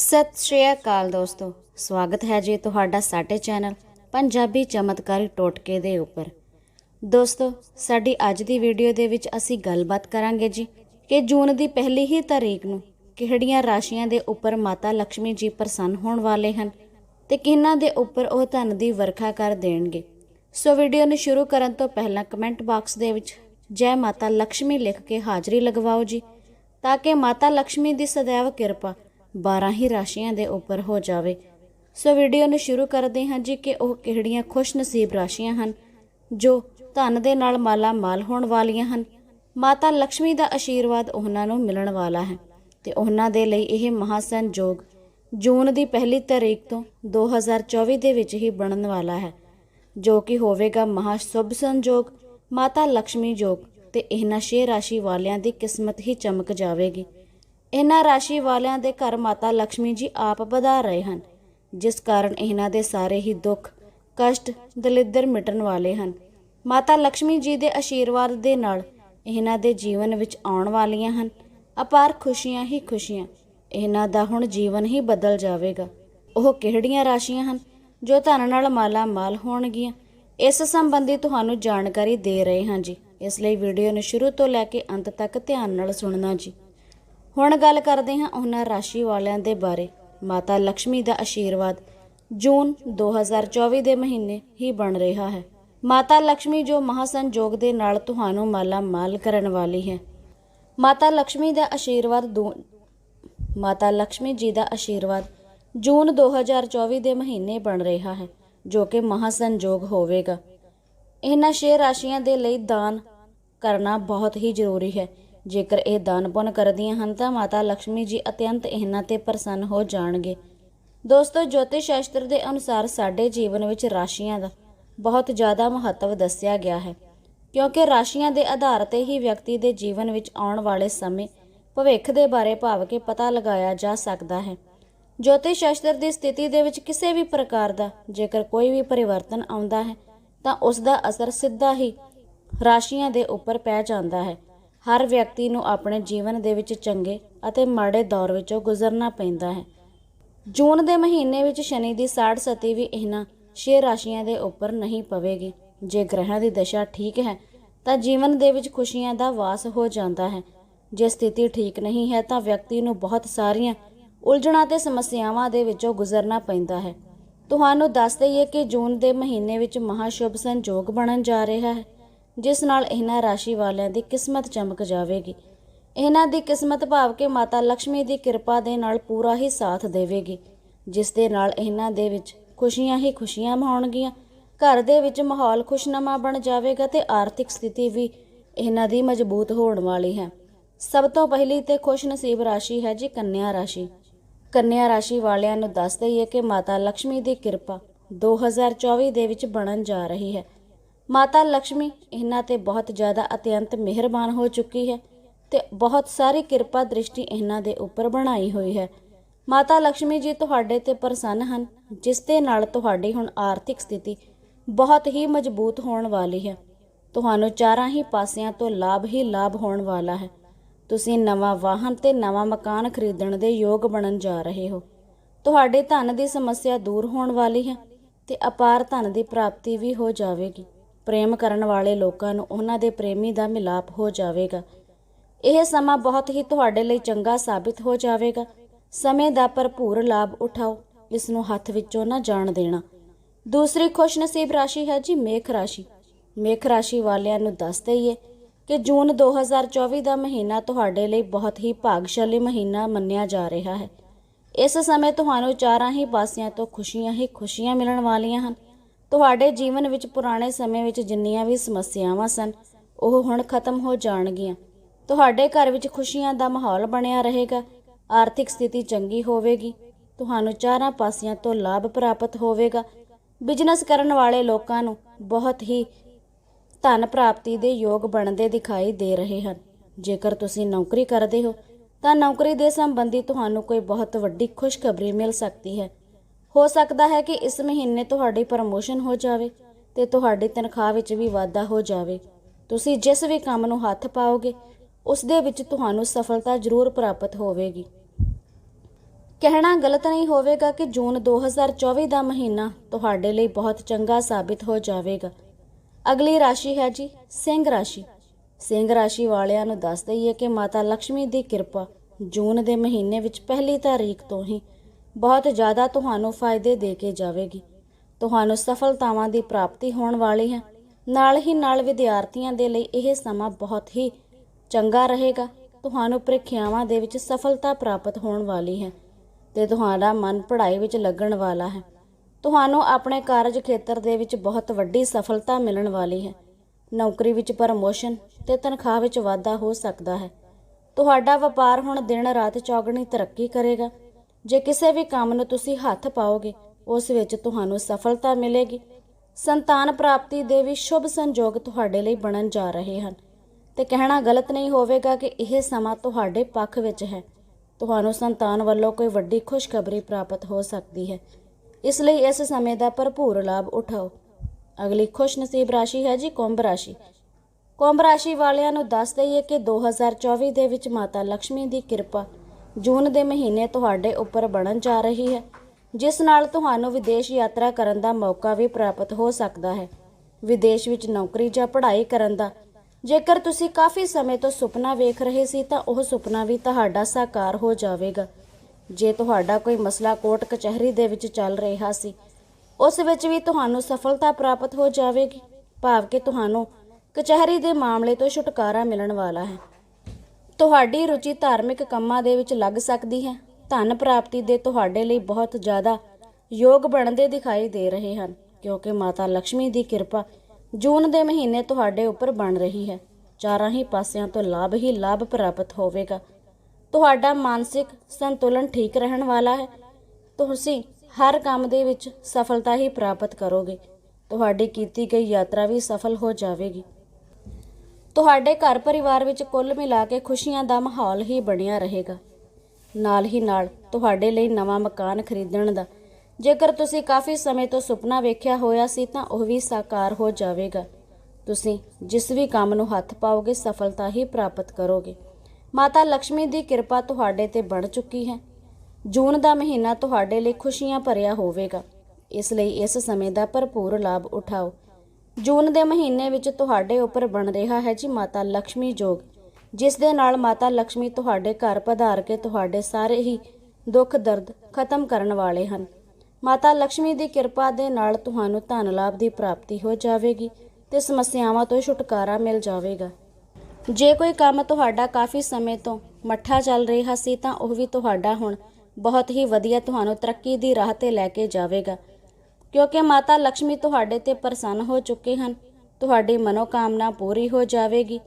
ਸਤਿ ਸ਼੍ਰੀ ਅਕਾਲ ਦੋਸਤੋ। ਸਵਾਗਤ ਹੈ ਜੀ ਤੁਹਾਡਾ ਸਾਡੇ ਚੈਨਲ ਪੰਜਾਬੀ ਚਮਤਕਾਰੀ ਟੋਟਕੇ ਦੇ ਉੱਪਰ। ਦੋਸਤੋ, ਸਾਡੀ ਅੱਜ ਦੀ ਵੀਡੀਓ ਦੇ ਵਿੱਚ ਅਸੀਂ ਗੱਲਬਾਤ ਕਰਾਂਗੇ ਜੀ ਕਿ ਜੂਨ ਦੀ ਪਹਿਲੀ ਹੀ ਤਾਰੀਖ ਨੂੰ ਕਿਹੜੀਆਂ ਰਾਸ਼ੀਆਂ ਦੇ ਉੱਪਰ ਮਾਤਾ ਲక్ష్ਮੀ ਜੀ ਪ੍ਰਸੰਨ ਹੋਣ ਵਾਲੇ ਹਨ ਤੇ ਕਿਹਨਾਂ ਦੇ ਉੱਪਰ ਉਹ ਧਨ ਦੀ ਵਰਖਾ ਕਰ ਦੇਣਗੇ। ਸੋ ਵੀਡੀਓ ਨੂੰ ਸ਼ੁਰੂ ਕਰਨ ਤੋਂ ਪਹਿਲਾਂ ਕਮੈਂਟ ਬਾਕਸ ਦੇ ਵਿੱਚ ਜੈ ਮਾਤਾ ਲక్ష్ਮੀ ਲਿਖ ਕੇ ਹਾਜ਼ਰੀ ਲਗਵਾਓ ਜੀ, ਤਾਂ ਕਿ ਮਾਤਾ ਲక్ష్ਮੀ ਦੀ ਸदैव ਕਿਰਪਾ 12 ਹੀ ਰਾਸ਼ੀਆਂ ਦੇ ਉੱਪਰ ਹੋ ਜਾਵੇ। ਸੋ ਵੀਡੀਓ ਨੂੰ ਸ਼ੁਰੂ ਕਰਦੇ ਹਾਂ ਜੀ ਕਿ ਉਹ ਕਿਹੜੀਆਂ ਖੁਸ਼ ਨਸੀਬ ਰਾਸ਼ੀਆਂ ਹਨ, ਜੋ ਧਨ ਦੇ ਨਾਲ ਮਾਲਾ ਮਾਲ ਹੋਣ ਵਾਲੀਆਂ ਹਨ। ਮਾਤਾ ਲక్ష్ਮੀ ਦਾ ਆਸ਼ੀਰਵਾਦ ਉਹਨਾਂ ਨੂੰ ਮਿਲਣ ਵਾਲਾ ਹੈ ਤੇ ਉਹਨਾਂ ਦੇ ਲਈ ਇਹ ਮਹਾ ਸੰਜੋਗ ਜੂਨ ਦੀ ਪਹਿਲੀ ਤਾਰੀਖ ਤੋਂ 2024 ਦੇ ਵਿੱਚ ਹੀ ਬਣਨ ਵਾਲਾ ਹੈ, ਜੋ ਕਿ ਹੋਵੇਗਾ ਮਹਾ ਸ਼ੁਭ ਸੰਜੋਗ ਮਾਤਾ ਲక్ష్ਮੀ ਜੋਗ ਤੇ ਇਹਨਾਂ ਛੇ ਰਾਸ਼ੀ ਵਾਲਿਆਂ ਦੀ ਕਿਸਮਤ ਹੀ ਚਮਕ ਜਾਵੇਗੀ। ਇਹਨਾਂ ਰਾਸ਼ੀ ਵਾਲਿਆਂ ਦੇ ਘਰ ਮਾਤਾ ਲక్ష్ਮੀ ਜੀ ਆਪ ਵਧਾ ਰਹੇ ਹਨ, ਜਿਸ ਕਾਰਨ ਇਹਨਾਂ ਦੇ ਸਾਰੇ ਹੀ ਦੁੱਖ, ਕਸ਼ਟ, ਦਲਿੱਦਰ ਮਿਟਣ ਵਾਲੇ ਹਨ। ਮਾਤਾ ਲక్ష్ਮੀ ਜੀ ਦੇ ਆਸ਼ੀਰਵਾਦ ਦੇ ਨਾਲ ਇਹਨਾਂ ਦੇ ਜੀਵਨ ਵਿੱਚ ਆਉਣ ਵਾਲੀਆਂ ਹਨ। ਅਪਾਰ ਖੁਸ਼ੀਆਂ ਹੀ ਖੁਸ਼ੀਆਂ, ਇਹਨਾਂ ਦਾ ਹੁਣ ਜੀਵਨ ਹੀ ਬਦਲ ਜਾਵੇਗਾ। ਉਹ ਕਿਹੜੀਆਂ ਰਾਸ਼ੀਆਂ ਹਨ ਜੋ ਧਨ ਨਾਲ ਮਾਲਾ ਮਾਲ ਹੋਣਗੀਆਂ? ਇਸ ਸੰਬੰਧੀ ਤੁਹਾਨੂੰ ਜਾਣਕਾਰੀ ਦੇ ਰਹੇ ਹਾਂ ਜੀ। ਇਸ ਲਈ ਵੀਡੀਓ ਨੂੰ ਸ਼ੁਰੂ ਤੋਂ ਲੈ ਕੇ ਅੰਤ ਤੱਕ ਧਿਆਨ ਨਾਲ ਸੁਣਨਾ ਜੀ। ਹੁਣ ਗੱਲ ਕਰਦੇ ਹਾਂ ਉਹਨਾਂ ਰਾਸ਼ੀ ਵਾਲਿਆਂ ਦੇ ਬਾਰੇ। ਮਾਤਾ ਲక్ష్ਮੀ ਦਾ ਆਸ਼ੀਰਵਾਦ ਜੂਨ 2024 ਦੇ ਮਹੀਨੇ ਹੀ ਬਣ ਰਿਹਾ ਹੈ। ਮਾਤਾ ਲక్ష్ਮੀ ਜੋ ਮਹਾਸੰਜੋਗ ਦੇ ਨਾਲ ਤੁਹਾਨੂੰ ਮਾਲਾ ਮਾਲ ਕਰਨ ਵਾਲੀ ਹੈ। ਮਾਤਾ ਲక్ష్ਮੀ ਦਾ ਆਸ਼ੀਰਵਾਦ ਮਾਤਾ ਲక్ష్ਮੀ ਜੀ ਦਾ ਆਸ਼ੀਰਵਾਦ ਜੂਨ 2024 ਦੇ ਮਹੀਨੇ ਬਣ ਰਿਹਾ ਹੈ, ਜੋ ਕਿ ਮਹਾਸੰਜੋਗ ਹੋਵੇਗਾ। ਇਹਨਾਂ ਛੇ ਰਾਸ਼ੀਆਂ ਦੇ ਲਈ ਦਾਨ ਕਰਨਾ ਬਹੁਤ ਹੀ ਜ਼ਰੂਰੀ ਹੈ। ਜੇਕਰ ਇਹ ਦਾਨ ਪੁੰਨ ਕਰਦੀਆਂ ਹਨ ਤਾਂ ਮਾਤਾ ਲక్ష్ਮੀ ਜੀ ਅਤਿਅੰਤ ਇਹਨਾਂ ਤੇ ਪ੍ਰਸੰਨ ਹੋ ਜਾਣਗੇ। ਦੋਸਤੋ, ਜੋਤਿਸ਼ ਸ਼ਾਸਤਰ ਦੇ ਅਨੁਸਾਰ ਸਾਡੇ ਜੀਵਨ ਵਿੱਚ ਰਾਸ਼ੀਆਂ ਦਾ ਬਹੁਤ ਜ਼ਿਆਦਾ ਮਹੱਤਵ ਦੱਸਿਆ ਗਿਆ ਹੈ, ਕਿਉਂਕਿ ਰਾਸ਼ੀਆਂ ਦੇ ਆਧਾਰ ਤੇ ਹੀ ਵਿਅਕਤੀ ਦੇ ਜੀਵਨ ਵਿੱਚ ਆਉਣ ਵਾਲੇ ਸਮੇਂ ਭਵਿੱਖ ਦੇ ਬਾਰੇ ਭਾਵ ਕੇ ਪਤਾ ਲਗਾਇਆ ਜਾ ਸਕਦਾ ਹੈ। ਜੋਤਿਸ਼ ਸ਼ਾਸਤਰ ਦੀ ਸਥਿਤੀ ਦੇ ਵਿੱਚ ਕਿਸੇ ਵੀ ਪ੍ਰਕਾਰ ਦਾ ਜੇਕਰ ਕੋਈ ਵੀ ਪਰਿਵਰਤਨ ਆਉਂਦਾ ਹੈ, ਤਾਂ ਉਸ ਦਾ ਅਸਰ ਸਿੱਧਾ ਹੀ ਰਾਸ਼ੀਆਂ ਦੇ ਉੱਪਰ ਪੈ ਜਾਂਦਾ ਹੈ। ਹਰ ਵਿਅਕਤੀ ਨੂੰ ਆਪਣੇ ਜੀਵਨ ਦੇ ਵਿੱਚ ਚੰਗੇ ਅਤੇ ਮਾੜੇ ਦੌਰ ਵਿੱਚੋਂ ਗੁਜ਼ਰਨਾ ਪੈਂਦਾ ਹੈ। ਜੂਨ ਦੇ ਮਹੀਨੇ ਵਿੱਚ ਸ਼ਨੀ ਦੀ ਸਾੜ ਸਤੀ ਵੀ ਇਹਨਾਂ ਛੇ ਰਾਸ਼ੀਆਂ ਦੇ ਉੱਪਰ ਨਹੀਂ ਪਵੇਗੀ। ਜੇ ਗ੍ਰਹਿਾਂ ਦੀ ਦਸ਼ਾ ਠੀਕ ਹੈ, ਤਾਂ ਜੀਵਨ ਦੇ ਵਿੱਚ ਖੁਸ਼ੀਆਂ ਦਾ ਵਾਸ ਹੋ ਜਾਂਦਾ ਹੈ। ਜੇ ਸਥਿਤੀ ਠੀਕ ਨਹੀਂ ਹੈ, ਤਾਂ ਵਿਅਕਤੀ ਨੂੰ ਬਹੁਤ ਸਾਰੀਆਂ ਉਲਝਣਾਂ ਤੇ ਸਮੱਸਿਆਵਾਂ ਦੇ ਵਿੱਚੋਂ ਗੁਜ਼ਰਨਾ ਪੈਂਦਾ ਹੈ। ਤੁਹਾਨੂੰ ਦੱਸ ਦਈਏ ਕਿ ਜੂਨ ਦੇ ਮਹੀਨੇ ਵਿੱਚ ਮਹਾ ਸ਼ੁਭ ਸੰਜੋਗ ਬਣਨ ਜਾ ਰਿਹਾ ਹੈ। ਜਿਸ ਨਾਲ ਇਹਨਾਂ ਰਾਸ਼ੀ ਵਾਲਿਆਂ ਦੀ ਕਿਸਮਤ ਚਮਕ ਜਾਵੇਗੀ। ਇਹਨਾਂ ਦੀ ਕਿਸਮਤ ਭਾਵ ਕੇ ਮਾਤਾ ਲక్ష్ਮੀ ਦੀ ਕਿਰਪਾ ਦੇ ਨਾਲ ਪੂਰਾ ਹੀ ਸਾਥ ਦੇਵੇਗੀ, ਜਿਸ ਦੇ ਨਾਲ ਇਹਨਾਂ ਦੇ ਵਿੱਚ ਖੁਸ਼ੀਆਂ ਹੀ ਖੁਸ਼ੀਆਂ ਮਾਉਣਗੀਆਂ ਘਰ ਦੇ ਵਿੱਚ ਮਾਹੌਲ ਖੁਸ਼ਨਮਾ ਬਣ ਜਾਵੇਗਾ ਤੇ ਆਰਥਿਕ ਸਥਿਤੀ ਵੀ ਇਹਨਾਂ ਦੀ ਮਜ਼ਬੂਤ ਹੋਣ ਵਾਲੀ ਹੈ। ਸਭ ਤੋਂ ਪਹਿਲੀ ਤੇ ਖੁਸ਼ਨਸੀਬ ਰਾਸ਼ੀ ਹੈ ਜੀ ਕੰਨਿਆ ਰਾਸ਼ੀ। ਕੰਨਿਆ ਰਾਸ਼ੀ ਵਾਲਿਆਂ ਨੂੰ ਦੱਸ ਦਈਏ ਕਿ ਮਾਤਾ ਲక్ష్ਮੀ ਦੀ ਕਿਰਪਾ 2024 ਦੇ ਵਿੱਚ ਬਣਨ ਜਾ ਰਹੀ ਹੈ। ਮਾਤਾ ਲక్ష్ਮੀ ਇਹਨਾਂ ਤੇ ਬਹੁਤ ਜ਼ਿਆਦਾ ਅਤਿਅੰਤ ਮਿਹਰਬਾਨ ਹੋ ਚੁੱਕੀ ਹੈ ਤੇ ਬਹੁਤ ਸਾਰੀ ਕਿਰਪਾ ਦ੍ਰਿਸ਼ਟੀ ਇਹਨਾਂ ਦੇ ਉੱਪਰ ਬਣਾਈ ਹੋਈ ਹੈ। ਮਾਤਾ ਲక్ష్ਮੀ ਜੀ ਤੁਹਾਡੇ ਤੇ ਪ੍ਰਸੰਨ ਹਨ, ਜਿਸ ਦੇ ਨਾਲ ਤੁਹਾਡੀ ਹੁਣ ਆਰਥਿਕ ਸਥਿਤੀ ਬਹੁਤ ਹੀ ਮਜ਼ਬੂਤ ਹੋਣ ਵਾਲੀ ਹੈ। ਤੁਹਾਨੂੰ ਚਾਰਾਂ ਹੀ ਪਾਸਿਆਂ ਤੋਂ ਲਾਭ ਹੀ ਲਾਭ ਹੋਣ ਵਾਲਾ ਹੈ। ਤੁਸੀਂ ਨਵਾਂ ਵਾਹਨ ਤੇ ਨਵਾਂ ਮਕਾਨ ਖਰੀਦਣ ਦੇ ਯੋਗ ਬਣਨ ਜਾ ਰਹੇ ਹੋ। ਤੁਹਾਡੇ ਧਨ ਦੀ ਸਮੱਸਿਆ ਦੂਰ ਹੋਣ ਵਾਲੀ ਹੈ ਤੇ ਅਪਾਰ ਧਨ ਦੀ ਪ੍ਰਾਪਤੀ ਵੀ ਹੋ ਜਾਵੇਗੀ। ਪ੍ਰੇਮ ਕਰਨ ਵਾਲੇ ਲੋਕਾਂ ਨੂੰ ਉਹਨਾਂ ਦੇ ਪ੍ਰੇਮੀ ਦਾ ਮਿਲਾਪ ਹੋ ਜਾਵੇਗਾ। ਇਹ ਸਮਾਂ ਬਹੁਤ ਹੀ ਤੁਹਾਡੇ ਲਈ ਚੰਗਾ ਸਾਬਿਤ ਹੋ ਜਾਵੇਗਾ। ਸਮੇਂ ਦਾ ਭਰਪੂਰ ਲਾਭ ਉਠਾਓ, ਇਸ ਨੂੰ ਹੱਥ ਵਿੱਚੋਂ ਨਾ ਜਾਣ ਦੇਣਾ। ਦੂਸਰੀ ਖੁਸ਼ਨਸੀਬ ਰਾਸ਼ੀ ਹੈ ਜੀ ਮੇਖ ਰਾਸ਼ੀ। ਮੇਖ ਰਾਸ਼ੀ ਵਾਲਿਆਂ ਨੂੰ ਦੱਸ ਦਈਏ ਕਿ ਜੂਨ 2024 ਦਾ ਮਹੀਨਾ ਤੁਹਾਡੇ ਲਈ ਬਹੁਤ ਹੀ ਭਾਗਸ਼ਾਲੀ ਮਹੀਨਾ ਮੰਨਿਆ ਜਾ ਰਿਹਾ ਹੈ। ਇਸ ਸਮੇਂ ਤੁਹਾਨੂੰ ਚਾਰਾਂ ਹੀ ਪਾਸਿਆਂ ਤੋਂ ਖੁਸ਼ੀਆਂ ਹੀ ਖੁਸ਼ੀਆਂ ਮਿਲਣ ਵਾਲੀਆਂ ਹਨ। ਤੁਹਾਡੇ ਜੀਵਨ ਵਿੱਚ ਪੁਰਾਣੇ ਸਮੇਂ ਵਿੱਚ ਜਿੰਨੀਆਂ ਵੀ ਸਮੱਸਿਆਵਾਂ ਸਨ, ਉਹ ਹੁਣ ਖਤਮ ਹੋ ਜਾਣਗੀਆਂ। ਤੁਹਾਡੇ ਘਰ ਵਿੱਚ ਖੁਸ਼ੀਆਂ ਦਾ ਮਾਹੌਲ ਬਣਿਆ ਰਹੇਗਾ। ਆਰਥਿਕ ਸਥਿਤੀ ਚੰਗੀ ਹੋਵੇਗੀ। ਤੁਹਾਨੂੰ ਚਾਰਾਂ ਪਾਸਿਆਂ ਤੋਂ ਲਾਭ ਪ੍ਰਾਪਤ ਹੋਵੇਗਾ। ਬਿਜ਼ਨਸ ਕਰਨ ਵਾਲੇ ਲੋਕਾਂ ਨੂੰ ਬਹੁਤ ਹੀ ਧਨ ਪ੍ਰਾਪਤੀ ਦੇ ਯੋਗ ਬਣਦੇ ਦਿਖਾਈ ਦੇ ਰਹੇ ਹਨ। ਜੇਕਰ ਤੁਸੀਂ ਨੌਕਰੀ ਕਰਦੇ ਹੋ, ਤਾਂ ਨੌਕਰੀ ਦੇ ਸੰਬੰਧੀ ਤੁਹਾਨੂੰ ਕੋਈ ਬਹੁਤ ਵੱਡੀ ਖੁਸ਼ਖਬਰੀ ਮਿਲ ਸਕਦੀ ਹੈ। ਹੋ ਸਕਦਾ ਹੈ ਕਿ ਇਸ ਮਹੀਨੇ ਤੁਹਾਡੀ ਪ੍ਰਮੋਸ਼ਨ ਹੋ ਜਾਵੇ ਤੇ ਤੁਹਾਡੀ ਤਨਖਾਹ ਵਿੱਚ ਵੀ ਵਾਧਾ ਹੋ ਜਾਵੇ। ਤੁਸੀਂ ਜਿਸ ਵੀ ਕੰਮ ਨੂੰ ਹੱਥ ਪਾਓਗੇ, ਉਸ ਦੇ ਵਿੱਚ ਤੁਹਾਨੂੰ ਸਫਲਤਾ ਜ਼ਰੂਰ ਪ੍ਰਾਪਤ ਹੋਵੇਗੀ। ਕਹਿਣਾ ਗਲਤ ਨਹੀਂ ਹੋਵੇਗਾ ਕਿ ਜੂਨ 2024 ਦਾ ਮਹੀਨਾ ਤੁਹਾਡੇ ਲਈ ਬਹੁਤ ਚੰਗਾ ਸਾਬਿਤ ਹੋ ਜਾਵੇਗਾ। ਅਗਲੀ ਰਾਸ਼ੀ ਹੈ ਜੀ ਸਿੰਘ ਰਾਸ਼ੀ। ਸਿੰਘ ਰਾਸ਼ੀ ਵਾਲਿਆਂ ਨੂੰ ਦੱਸ ਦਈਏ ਕਿ ਮਾਤਾ ਲక్ష్ਮੀ ਦੀ ਕਿਰਪਾ ਜੂਨ ਦੇ ਮਹੀਨੇ ਵਿੱਚ ਪਹਿਲੀ ਤਾਰੀਖ ਤੋਂ ਹੀ ਬਹੁਤ ਜ਼ਿਆਦਾ ਤੁਹਾਨੂੰ ਫਾਇਦੇ ਦੇ ਕੇ ਜਾਵੇਗੀ। ਤੁਹਾਨੂੰ ਸਫਲਤਾਵਾਂ ਦੀ ਪ੍ਰਾਪਤੀ ਹੋਣ ਵਾਲੀ ਹੈ। ਨਾਲ ਹੀ ਨਾਲ ਵਿਦਿਆਰਥੀਆਂ ਦੇ ਲਈ ਇਹ ਸਮਾਂ ਬਹੁਤ ਹੀ ਚੰਗਾ ਰਹੇਗਾ। ਤੁਹਾਨੂੰ ਪ੍ਰੀਖਿਆਵਾਂ ਦੇ ਵਿੱਚ ਸਫਲਤਾ ਪ੍ਰਾਪਤ ਹੋਣ ਵਾਲੀ ਹੈ ਤੇ ਤੁਹਾਡਾ ਮਨ ਪੜ੍ਹਾਈ ਵਿੱਚ ਲੱਗਣ ਵਾਲਾ ਹੈ। ਤੁਹਾਨੂੰ ਆਪਣੇ ਕਾਰਜ ਖੇਤਰ ਦੇ ਵਿੱਚ ਬਹੁਤ ਵੱਡੀ ਸਫਲਤਾ ਮਿਲਣ ਵਾਲੀ ਹੈ। ਨੌਕਰੀ ਵਿੱਚ ਪ੍ਰਮੋਸ਼ਨ ਤੇ ਤਨਖਾਹ ਵਿੱਚ ਵਾਧਾ ਹੋ ਸਕਦਾ ਹੈ। ਤੁਹਾਡਾ ਵਪਾਰ ਹੁਣ ਦਿਨ ਰਾਤ ਚੌਗਣੀ ਤਰੱਕੀ ਕਰੇਗਾ। ਜੇ ਕਿਸੇ ਵੀ ਕੰਮ ਨੂੰ ਤੁਸੀਂ ਹੱਥ ਪਾਓਗੇ, ਉਸ ਵਿੱਚ ਤੁਹਾਨੂੰ ਸਫਲਤਾ ਮਿਲੇਗੀ। ਸੰਤਾਨ ਪ੍ਰਾਪਤੀ ਦੇ ਵੀ ਸ਼ੁਭ ਸੰਜੋਗ ਤੁਹਾਡੇ ਲਈ ਬਣਨ ਜਾ ਰਹੇ ਹਨ। ਤੇ ਕਹਿਣਾ ਗਲਤ ਨਹੀਂ ਹੋਵੇਗਾ ਕਿ ਇਹ ਸਮਾਂ ਤੁਹਾਡੇ ਪੱਖ ਵਿੱਚ ਹੈ। ਤੁਹਾਨੂੰ ਸੰਤਾਨ ਵੱਲੋਂ ਕੋਈ ਵੱਡੀ ਖੁਸ਼ਖਬਰੀ ਪ੍ਰਾਪਤ ਹੋ ਸਕਦੀ ਹੈ। ਇਸ ਲਈ ਇਸ ਸਮੇਂ ਦਾ ਭਰਪੂਰ ਲਾਭ ਉਠਾਓ। ਅਗਲੀ ਖੁਸ਼ ਨਸੀਬ ਰਾਸ਼ੀ ਹੈ ਜੀ ਕੁੰਭ ਰਾਸ਼ੀ। ਕੁੰਭ ਰਾਸ਼ੀ ਵਾਲਿਆਂ ਨੂੰ ਦੱਸ ਦਈਏ ਕਿ 2024 ਦੇ ਵਿੱਚ ਮਾਤਾ ਲక్ష్ਮੀ ਦੀ ਕਿਰਪਾ ਜੂਨ ਦੇ ਮਹੀਨੇ ਤੁਹਾਡੇ ਉੱਪਰ ਬਣਨ ਜਾ ਰਹੀ ਹੈ, ਜਿਸ ਨਾਲ ਤੁਹਾਨੂੰ ਵਿਦੇਸ਼ ਯਾਤਰਾ ਕਰਨ ਦਾ ਮੌਕਾ ਵੀ ਪ੍ਰਾਪਤ ਹੋ ਸਕਦਾ ਹੈ। ਵਿਦੇਸ਼ ਵਿੱਚ ਨੌਕਰੀ ਜਾਂ ਪੜ੍ਹਾਈ ਕਰਨ ਦਾ, ਜੇਕਰ ਤੁਸੀਂ ਕਾਫੀ ਸਮੇਂ ਤੋਂ ਸੁਪਨਾ ਵੇਖ ਰਹੇ ਸੀ ਤਾਂ ਉਹ ਸੁਪਨਾ ਵੀ ਤੁਹਾਡਾ ਸਾਕਾਰ ਹੋ ਜਾਵੇਗਾ। ਜੇ ਤੁਹਾਡਾ ਕੋਈ ਮਸਲਾ ਕੋਰਟ ਕਚਹਿਰੀ ਦੇ ਵਿੱਚ ਚੱਲ ਰਿਹਾ ਸੀ, ਉਸ ਵਿੱਚ ਵੀ ਤੁਹਾਨੂੰ ਸਫਲਤਾ ਪ੍ਰਾਪਤ ਹੋ ਜਾਵੇਗੀ। ਭਾਵ ਕਿ ਤੁਹਾਨੂੰ ਕਚਹਿਰੀ ਦੇ ਮਾਮਲੇ ਤੋਂ ਛੁਟਕਾਰਾ ਮਿਲਣ ਵਾਲਾ ਹੈ। ਤੁਹਾਡੀ ਰੁਚੀ ਧਾਰਮਿਕ ਕੰਮਾਂ ਦੇ ਵਿੱਚ ਲੱਗ ਸਕਦੀ ਹੈ। ਧਨ ਪ੍ਰਾਪਤੀ ਦੇ ਤੁਹਾਡੇ ਲਈ ਬਹੁਤ ਜ਼ਿਆਦਾ ਯੋਗ ਬਣਦੇ ਦਿਖਾਈ ਦੇ ਰਹੇ ਹਨ, ਕਿਉਂਕਿ ਮਾਤਾ ਲక్ష్ਮੀ ਦੀ ਕਿਰਪਾ ਜੂਨ ਦੇ ਮਹੀਨੇ ਤੁਹਾਡੇ ਉੱਪਰ ਬਣ ਰਹੀ ਹੈ। ਚਾਰਾਂ ਹੀ ਪਾਸਿਆਂ ਤੋਂ ਲਾਭ ਹੀ ਲਾਭ ਪ੍ਰਾਪਤ ਹੋਵੇਗਾ। ਤੁਹਾਡਾ ਮਾਨਸਿਕ ਸੰਤੁਲਨ ਠੀਕ ਰਹਿਣ ਵਾਲਾ ਹੈ। ਤੁਸੀਂ ਹਰ ਕੰਮ ਦੇ ਵਿੱਚ ਸਫਲਤਾ ਹੀ ਪ੍ਰਾਪਤ ਕਰੋਗੇ। ਤੁਹਾਡੀ ਕੀਤੀ ਗਈ ਯਾਤਰਾ ਵੀ ਸਫਲ ਹੋ ਜਾਵੇਗੀ। ਤੁਹਾਡੇ ਘਰ ਪਰਿਵਾਰ ਵਿੱਚ ਕੁੱਲ ਮਿਲਾ ਕੇ ਖੁਸ਼ੀਆਂ ਦਾ ਮਾਹੌਲ ਹੀ ਬਣਿਆ ਰਹੇਗਾ। ਨਾਲ ਹੀ ਨਾਲ ਤੁਹਾਡੇ ਲਈ ਨਵਾਂ ਮਕਾਨ ਖਰੀਦਣ ਦਾ। ਜੇਕਰ ਤੁਸੀਂ ਕਾਫੀ ਸਮੇਂ ਤੋਂ ਸੁਪਨਾ ਵੇਖਿਆ ਹੋਇਆ ਸੀ ਤਾਂ ਉਹ ਵੀ ਸਾਕਾਰ ਹੋ ਜਾਵੇਗਾ। ਤੁਸੀਂ ਜਿਸ ਵੀ ਕੰਮ ਨੂੰ ਹੱਥ ਪਾਓਗੇ, ਸਫਲਤਾ ਹੀ ਪ੍ਰਾਪਤ ਕਰੋਗੇ। ਮਾਤਾ ਲక్ష్ਮੀ ਦੀ ਕਿਰਪਾ ਤੁਹਾਡੇ ਤੇ ਬਣ ਚੁੱਕੀ ਹੈ। ਜੂਨ ਦਾ ਮਹੀਨਾ ਤੁਹਾਡੇ ਲਈ ਖੁਸ਼ੀਆਂ ਭਰਿਆ ਹੋਵੇਗਾ। ਇਸ ਲਈ ਇਸ ਸਮੇਂ ਦਾ ਭਰਪੂਰ ਲਾਭ ਉਠਾਓ। ਜੂਨ ਦੇ ਮਹੀਨੇ ਵਿੱਚ ਤੁਹਾਡੇ ਉੱਪਰ ਬਣ ਰਿਹਾ ਹੈ ਜੀ ਮਾਤਾ ਲక్ష్ਮੀ ਜੋਗ, ਜਿਸ ਦੇ ਨਾਲ ਮਾਤਾ ਲక్ష్ਮੀ ਤੁਹਾਡੇ ਘਰ ਪਧਾਰ ਕੇ ਤੁਹਾਡੇ ਸਾਰੇ ਹੀ ਦੁੱਖ ਦਰਦ ਖਤਮ ਕਰਨ ਵਾਲੇ ਹਨ। ਮਾਤਾ ਲక్ష్ਮੀ ਦੀ ਕਿਰਪਾ ਦੇ ਨਾਲ ਤੁਹਾਨੂੰ ਧਨ ਲਾਭ ਦੀ ਪ੍ਰਾਪਤੀ ਹੋ ਜਾਵੇਗੀ ਤੇ ਸਮੱਸਿਆਵਾਂ ਤੋਂ ਛੁਟਕਾਰਾ ਮਿਲ ਜਾਵੇਗਾ। ਜੇ ਕੋਈ ਕੰਮ ਤੁਹਾਡਾ ਕਾਫੀ ਸਮੇਂ ਤੋਂ ਮੱਠਾ ਚੱਲ ਰਿਹਾ ਸੀ ਤਾਂ ਉਹ ਵੀ ਤੁਹਾਡਾ ਹੁਣ ਬਹੁਤ ਹੀ ਵਧੀਆ ਤੁਹਾਨੂੰ ਤਰੱਕੀ ਦੀ ਰਾਹ ਤੇ ਲੈ ਕੇ ਜਾਵੇਗਾ। ਕਿਉਂਕਿ ਮਾਤਾ ਲక్ష్ਮੀ ਤੁਹਾਡੇ ਤੇ ਪ੍ਰਸੰਨ ਹੋ ਚੁੱਕੇ ਹਨ। ਤੁਹਾਡੀ ਮਨੋਕਾਮਨਾ ਪੂਰੀ ਹੋ ਜਾਵੇਗੀ।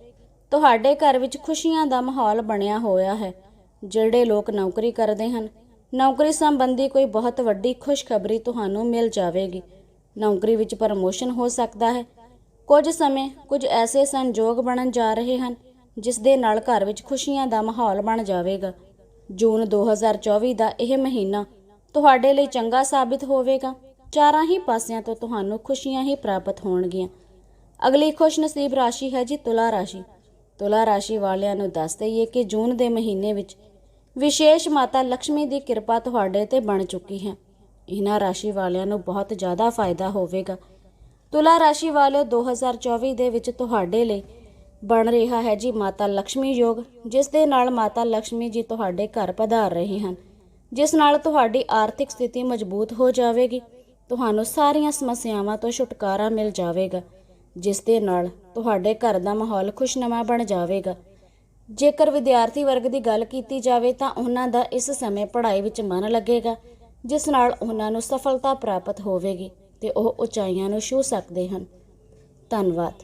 ਤੁਹਾਡੇ ਘਰ ਵਿੱਚ ਖੁਸ਼ੀਆਂ ਦਾ ਮਾਹੌਲ ਬਣਿਆ ਹੋਇਆ ਹੈ। ਜਿਹੜੇ ਲੋਕ ਨੌਕਰੀ ਕਰਦੇ ਹਨ, ਨੌਕਰੀ ਸੰਬੰਧੀ ਕੋਈ ਬਹੁਤ ਵੱਡੀ ਖੁਸ਼ਖਬਰੀ ਤੁਹਾਨੂੰ ਮਿਲ ਜਾਵੇਗੀ। ਨੌਕਰੀ ਵਿੱਚ ਪ੍ਰਮੋਸ਼ਨ ਹੋ ਸਕਦਾ ਹੈ। ਕੁਝ ਸਮੇਂ ਕੁਝ ਐਸੇ ਸੰਜੋਗ ਬਣਨ ਜਾ ਰਹੇ ਹਨ ਜਿਸ ਦੇ ਨਾਲ ਘਰ ਵਿੱਚ ਖੁਸ਼ੀਆਂ ਦਾ ਮਾਹੌਲ ਬਣ ਜਾਵੇਗਾ। ਜੂਨ 2024 ਦਾ ਇਹ ਮਹੀਨਾ ਤੁਹਾਡੇ ਲਈ ਚੰਗਾ ਸਾਬਿਤ ਹੋਵੇਗਾ। ਚਾਰਾਂ ਹੀ ਪਾਸਿਆਂ ਤੋਂ ਤੁਹਾਨੂੰ ਖੁਸ਼ੀਆਂ ਹੀ ਪ੍ਰਾਪਤ ਹੋਣਗੀਆਂ। ਅਗਲੀ ਖੁਸ਼ ਨਸੀਬ ਰਾਸ਼ੀ ਹੈ ਜੀ ਤੁਲਾ ਰਾਸ਼ੀ। ਤੁਲਾ ਰਾਸ਼ੀ ਵਾਲਿਆਂ ਨੂੰ ਦੱਸ ਦਈਏ ਕਿ ਜੂਨ ਦੇ ਮਹੀਨੇ ਵਿੱਚ ਵਿਸ਼ੇਸ਼ ਮਾਤਾ ਲక్ష్ਮੀ ਦੀ ਕਿਰਪਾ ਤੁਹਾਡੇ ਤੇ ਬਣ ਚੁੱਕੀ ਹੈ। ਇਹਨਾਂ ਰਾਸ਼ੀ ਵਾਲਿਆਂ ਨੂੰ ਬਹੁਤ ਜ਼ਿਆਦਾ ਫਾਇਦਾ ਹੋਵੇਗਾ। ਤੁਲਾ ਰਾਸ਼ੀ ਵਾਲਿਓ 2024 ਦੇ ਵਿੱਚ ਤੁਹਾਡੇ ਲਈ ਬਣ ਰਿਹਾ ਹੈ ਜੀ ਮਾਤਾ ਲక్ష్ਮੀ ਯੋਗ, ਜਿਸ ਦੇ ਨਾਲ ਮਾਤਾ ਲక్ష్ਮੀ ਜੀ ਤੁਹਾਡੇ ਘਰ ਪਧਾਰ ਰਹੇ ਹਨ, ਜਿਸ ਨਾਲ ਤੁਹਾਡੀ ਆਰਥਿਕ ਸਥਿਤੀ ਮਜ਼ਬੂਤ ਹੋ ਜਾਵੇਗੀ। ਤੁਹਾਨੂੰ ਸਾਰੀਆਂ ਸਮੱਸਿਆਵਾਂ ਤੋਂ ਛੁਟਕਾਰਾ ਮਿਲ ਜਾਵੇਗਾ, ਜਿਸ ਦੇ ਨਾਲ ਤੁਹਾਡੇ ਘਰ ਦਾ ਮਾਹੌਲ ਖੁਸ਼ਨੁਮਾ ਬਣ ਜਾਵੇਗਾ। ਜੇਕਰ ਵਿਦਿਆਰਥੀ ਵਰਗ ਦੀ ਗੱਲ ਕੀਤੀ ਜਾਵੇ ਤਾਂ ਉਹਨਾਂ ਦਾ ਇਸ ਸਮੇਂ ਪੜ੍ਹਾਈ ਵਿੱਚ ਮਨ ਲੱਗੇਗਾ, ਜਿਸ ਨਾਲ ਉਹਨਾਂ ਨੂੰ ਸਫਲਤਾ ਪ੍ਰਾਪਤ ਹੋਵੇਗੀ ਤੇ ਉਹ ਉਚਾਈਆਂ ਨੂੰ ਛੂ ਸਕਦੇ ਹਨ। ਧੰਨਵਾਦ।